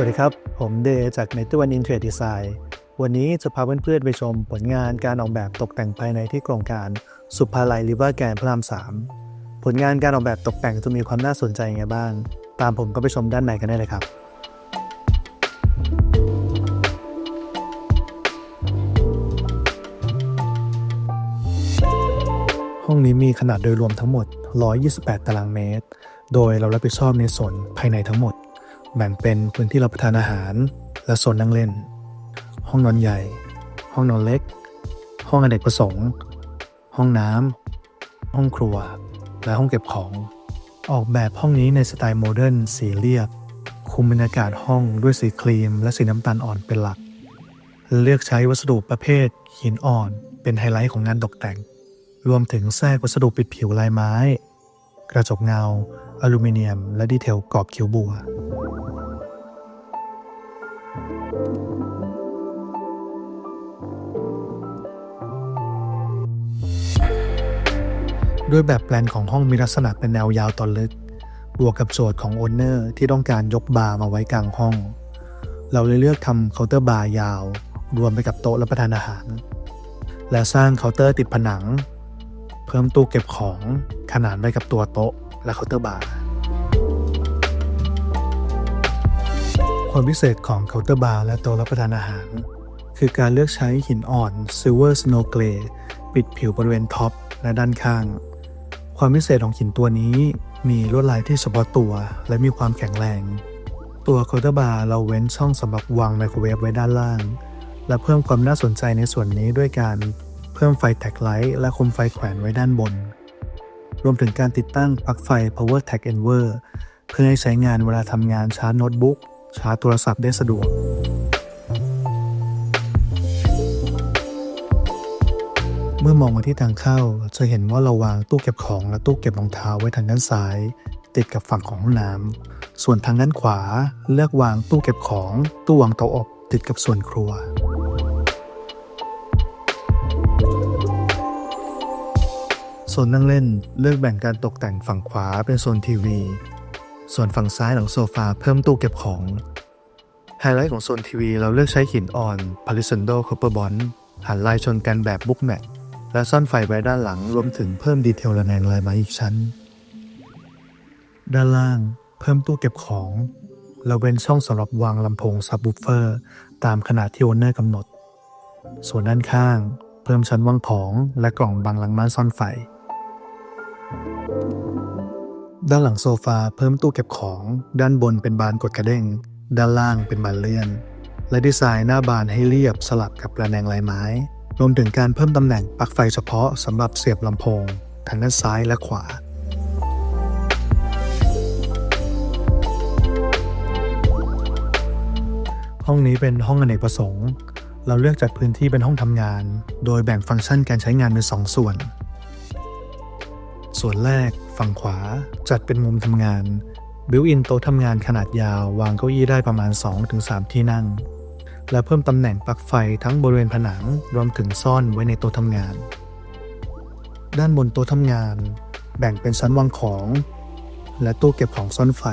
สวัสดีครับ ผมเดย์จาก n e t o n i n t r a d e Design วันนี้จะพาเพื่อนๆไปชมผลงานการออกแบบตกแต่งภายในที่โครงการสุภาลัยริเวอร์แกนพระราม3ผลงานการออกแบบตกแต่งจะมีความน่าสนใจยังไงบ้าง ตามผมก็ไปชมด้านในกันได้เลยครับห้องนี้มีขนาดโดยรวมทั้งหมด 128 ตารางเมตร โดยเรารับผิดชอบในส่วนภายในทั้งหมด แบ่งเป็นพื้นที่รับประทานอาหาร และโซนนั่งเล่น ห้องนอนใหญ่ ห้องนอนเล็ก ห้องอเนกประสงค์ ห้องน้ำห้องครัว และห้องเก็บของ ออกแบบห้องนี้ในสไตล์โมเดิร์นสีเรียบ คุมบรรยากาศห้องด้วยสีครีม และสีน้ำตาลอ่อนเป็นหลัก เลือกใช้วัสดุประเภท หินอ่อนเป็นไฮไลท์ของงานตกแต่ง รวมถึงแทรกวัสดุปิดผิวลายไม้ กระจกเงา อลูมิเนียม และดีเทลกรอบคิ้วบัว ด้วยแบบแปลนของห้องมีลักษณะเป็นแนวยาวต่อลึก บวกกับโจทย์ของโอนเนอร์ที่ต้องการยกบาร์มาไว้กลางห้อง เราเลยเลือกทำเคาน์เตอร์บาร์ยาว รวมไปกับโต๊ะรับประทานอาหาร และสร้างเคาน์เตอร์ติดผนัง เพิ่มตู้เก็บของขนานไปกับตัวโต๊ะและเคาน์เตอร์บาร์ความพิเศษของเคาน์เตอร์บาร์และโต๊ะรับประทานอาหาร คือการเลือกใช้หินอ่อน Silver Snow Grey ปิดผิวบริเวณท็อปและด้านข้าง ความพิเศษของหินตัวนี้มีลวดลายที่เฉพาะตัวและมีความแข็งแรง ตัวเคเตอร์บาร์เราเว้นช่องสำหรับวางไมโครเวฟไว้ด้านล่าง และเพิ่มความน่าสนใจในส่วนนี้ด้วยการเพิ่มไฟแท็กไลท์และคมไฟแขวนไว้ด้านบน รวมถึงการติดตั้งปลั๊กไฟ Power Tag Enver เพื่อให้ใช้งานเวลาทำงานชาร์จโน้ตบุ๊กชาร์จโทรศัพท์ได้สะดวก เมื่อมองมาที่ทางเข้าจะเห็นว่าเราวางตู้เก็บของและตู้เก็บรองเท้าไว้ทางด้านซ้าย ติดกับฝั่งของห้องน้ำส่วนทางด้านขวาเลือกวางตู้เก็บของตู้วางเตาอบติดกับส่วนครัวโซนนั่งเล่นเลือกแบ่งการตกแต่งฝั่งขวาเป็นโซนทีวี ส่วนฝั่งซ้ายหลังโซฟาเพิ่มตู้เก็บของ ไฮไลท์ของโซนทีวีเราเลือกใช้หินอ่อน Palisando Copper Bond หันลายชนกันแบบบุ๊กแมท และซ่อนไฟไว้ด้านหลังรวมถึงเพิ่มดีเทลระแนงลายไม้อีกชั้น ด้านล่างเพิ่มตู้เก็บของและเว้นช่องสำหรับวางลำโพงซับวูเฟอร์ ตามขนาดที่โอนเนอร์กำหนด ส่วนด้านข้าง เพิ่มชั้นวางของและกล่องบังหลังม่านซ่อนไฟ ด้านหลังโซฟาเพิ่มตู้เก็บของ ด้านบนเป็นบานกดกระเด้ง ด้านล่างเป็นบานเลื่อน และดีไซน์หน้าบานให้เรียบสลับกับระแนงลายไม้ รวมถึงการเพิ่มตำแหน่งปลั๊กไฟเฉพาะสำหรับเสียบลำโพงทางด้านซ้ายและขวา ห้องนี้เป็นห้องอเนกประสงค์ เราเลือกจัดพื้นที่เป็นห้องทำงาน โดยแบ่งฟังก์ชันการใช้งานเป็นสองส่วน ส่วนแรกฝั่งขวาจัดเป็นมุมทำงาน บิวอินโต๊ะทำงานขนาดยาว วางเก้าอี้ได้ประมาณ 2-3 ที่นั่ง และเพิ่มตำแหน่งปลั๊กไฟทั้งบริเวณผนังรวมถึงซ่อนไว้ในโต๊ะทำงาน ด้านบนโต๊ะทำงาน แบ่งเป็นชั้นวางของ และตู้เก็บของซ่อนไฟ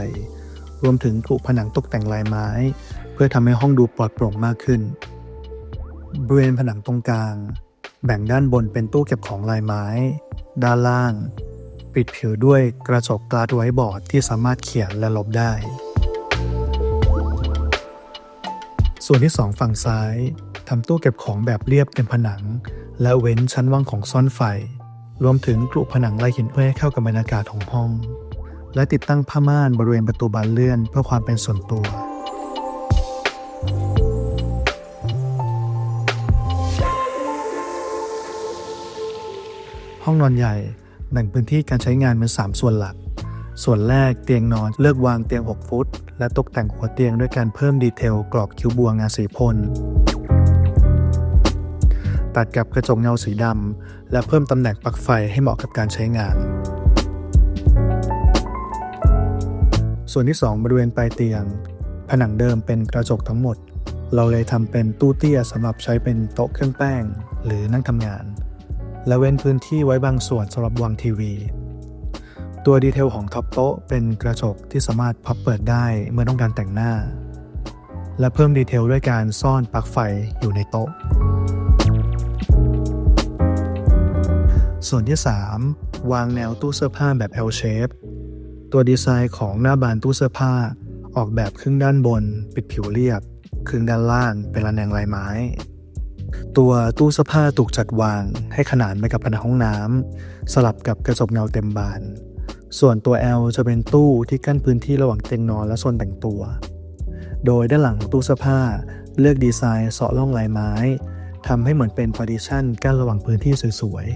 รวมถึงกรุผนังตกแต่งลายไม้ เพื่อทำให้ห้องดูปลอดโปร่งมากขึ้น บริเวณผนังตรงกลาง แบ่งด้านบนเป็นตู้เก็บของลายไม้ ด้านล่าง ปิดผิวด้วยกระจกกลาสไวท์บอร์ดที่สามารถเขียนและลบได้ ส่วนที่สองฝั่งซ้ายทำตู้เก็บของแบบเรียบเป็นผนัง และเว้นชั้นวางของซ่อนไฟ รวมถึงกรุผนังลายหินเพื่อให้เข้ากับบรรยากาศของห้อง และติดตั้งผ้าม่านบริเวณประตูบานเลื่อนเพื่อความเป็นส่วนตัวห้องนอนใหญ่แบ่งพื้นที่การใช้งานเป็น 3 ส่วนหลัก ส่วนแรกเตียงนอนเลือกวางเตียง 6 ฟุต และตกแต่งหัวเตียงด้วยการเพิ่มดีเทลกรอบคิ้วบัวงาสีพ่นตัดกับกระจกเงาสีดำ และเพิ่มตำแหน่งปลั๊กไฟให้เหมาะกับการใช้งาน ส่วนที่ 2 บริเวณปลายเตียง ผนังเดิมเป็นกระจกทั้งหมด เราเลยทำเป็นตู้เตี้ยสำหรับใช้เป็นโต๊ะเครื่องแป้ง หรือนั่งทำงาน และเว้นพื้นที่ไว้บางส่วนสำหรับวางทีวี ตัวดีเทลของท็อปโต๊ะเป็นกระจกที่สามารถพับเปิดได้เมื่อต้องการแต่งหน้า และเพิ่มดีเทลด้วยการซ่อนปลั๊กไฟอยู่ในโต๊ะ ส่วนที่ 3 วางแนวตู้เสื้อผ้าแบบ L shape ตัวดีไซน์ของหน้าบานตู้เสื้อผ้า ออกแบบครึ่งด้านบน ปิดผิวเรียบ ครึ่งด้านล่างเป็นระแนงลายไม้ ตัวตู้เสื้อผ้าถูกจัดวางให้ขนานไปกับผนังห้องน้ำสลับกับกระจกเงาเต็มบาน ส่วนตัว L จะเป็นตู้ที่กั้นพื้นที่ระหว่างเตียงนอนและโซนแต่งตัว โดยด้านหลังตู้เสื้อผ้าเลือกดีไซน์เสาะล่องลายไม้ทำให้เหมือนเป็นพาร์ติชันกั้นระหว่างพื้นที่สวยๆ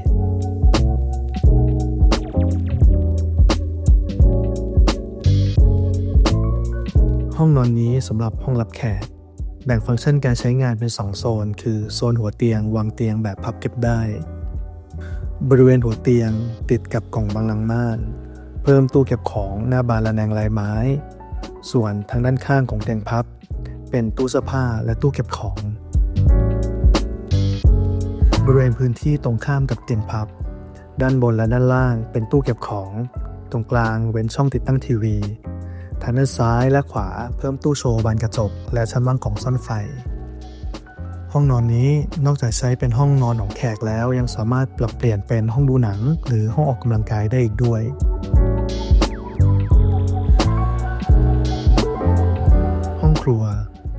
ห้องนอนนี้สำหรับห้องรับแขก แบ่งฟังก์ชันการใช้งานเป็น 2 โซน คือโซนหัวเตียงวางเตียงแบบพับเก็บได้ บริเวณหัวเตียงติดกับกล่องบางลังม่าน เพิ่มตู้เก็บของหน้าบานระแนงลายไม้ ส่วนทางด้านข้างของเตียงพับ เป็นตู้เสื้อผ้าและตู้เก็บของ บริเวณพื้นที่ตรงข้ามกับเตียงพับ ด้านบนและด้านล่างเป็นตู้เก็บของ ตรงกลางเว้นช่องติดตั้งทีวี ทางด้านซ้ายและขวาเพิ่มตู้โชว์บานกระจก และชั้นวางของซ่อนไฟห้องนอนนี้นอกจากใช้เป็นห้องนอนของแขกแล้วยังสามารถปรับเปลี่ยนเป็นห้องดูหนัง หรือห้องออกกำลังกายได้อีกด้วย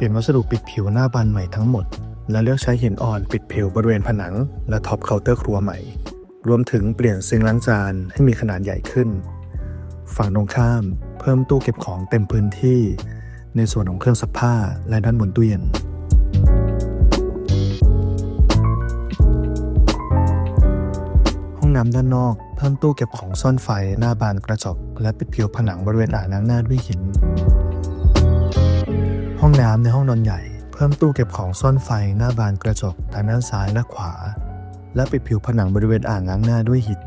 ปลี่ยนวัสดุปิดผิวหน้าบานใหม่ทั้งหมด และเลือกใช้หินอ่อนปิดผิวบริเวณผนัง และท็อปเคาน์เตอร์ครัวใหม่ รวมถึงเปลี่ยนซิงล้างจานให้มีขนาดใหญ่ขึ้น ฝั่งตรงข้าม เพิ่มตู้เก็บของเต็มพื้นที่ ในส่วนของเครื่องซักผ้าและด้านบนตู้เย็นห้องน้ำด้านนอก เพิ่มตู้เก็บของซ่อนไฟหน้าบานกระจกและปิดผิวผนังบริเวณอ่างล้างหน้าด้วยหิน องน้ำในห้องนอนใหญ่ เพิ่มตู้เก็บของซ่อนไฟหน้าบานกระจกทางด้านซ้ายและขวา และปิดผิวผนังบริเวณอ่างล้างหน้าด้วยหิน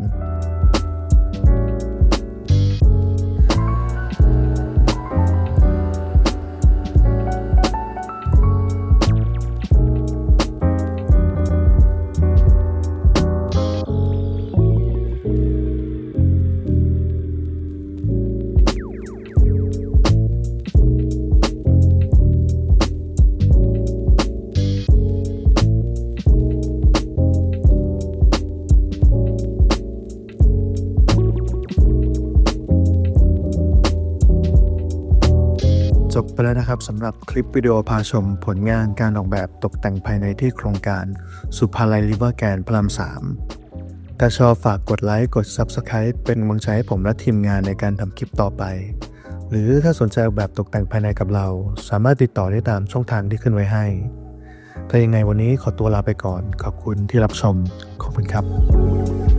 จบไปแล้วนะครับสำหรับคลิปวิดีโอพาชมผลงานการออกแบบตกแต่งภายในที่โครงการสุภาลัยริเวอร์แกนพระรามสามถ้าชอบฝากกดไลค์กด Subscribe เป็นกำลังใจให้ผมและทีมงานในการทำคลิปต่อไป หรือถ้าสนใจออกแบบตกแต่งภายในกับเรา สามารถติดต่อได้ตามช่องทางที่ขึ้นไว้ให้ ถ้ายังไงวันนี้ขอตัวลาไปก่อน ขอบคุณที่รับชม ขอบคุณครับ